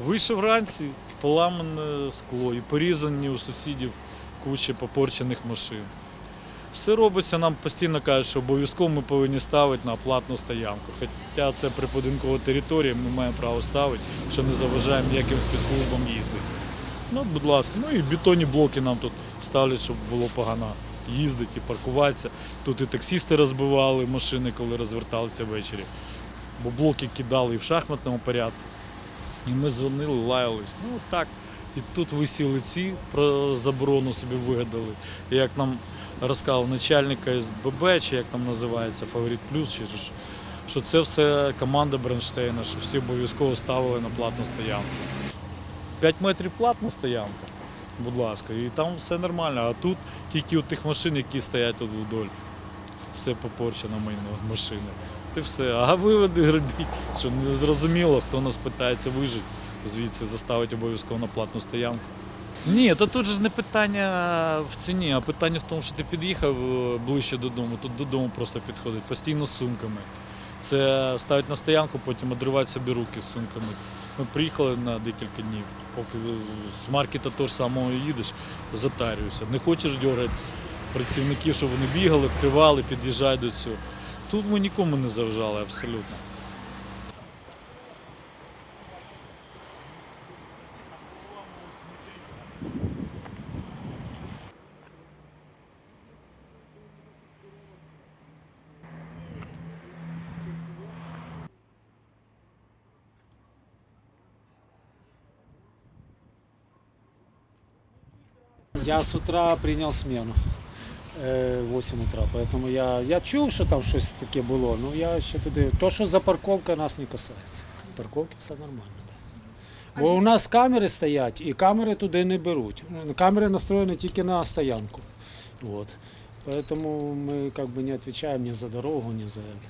Вийшов вранці, поламане скло і порізані у сусідів кучі попорчених машин. Все робиться, нам постійно кажуть, що обов'язково ми повинні ставити на платну стоянку. Хоча це приподинкова територія, ми маємо право ставити, що не заважаємо ніяким спецслужбам їздити. Ну, будь ласка, ну і бетонні блоки нам тут ставлять, щоб було погано їздити і паркуватися. Тут і таксісти розбивали машини, коли розверталися ввечері. Бо блоки кидали і в шахматному порядку. І ми дзвонили, лаялись. Ну так. І тут висіли ці про заборону собі вигадали. І як нам розказав начальник СББ, чи як там називається, Фаворит Плюс, чи ж, що це все команда Бронштейна, що всі обов'язково ставили на платну стоянку. 5 метрів платна стоянка, будь ласка, і там все нормально. А тут тільки у тих машин, які стоять тут вдоль. Все попорчено майно машини. Ти все. А виведи грабіть, що не зрозуміло, хто нас питається вижити звідси, заставити обов'язково на платну стоянку. Ні, та тут же не питання в ціні, а питання в тому, що ти під'їхав е, ближче додому, тут додому просто підходить, постійно з сумками. Це ставить на стоянку, потім одривають собі руки з сумками. Ми приїхали на декілька днів, поки з маркета того ж самого їдеш, затарюєшся. Не хочеш дергати працівників, щоб вони бігали, вкривали, під'їжджають до цього. Тут ми нікому не заважали абсолютно. Я с утра прийняв смену 8 утра, поэтому я, я чув, що там щось таке було, ну я ще туди. То, що за парковка нас не касається. Парковки все нормально. Да. Бо у нас камери стоять, і камери туди не беруть. Камери настроєні тільки на стоянку. Вот. Поэтому мы как бы не отвечаем ни за дорогу, ни за это.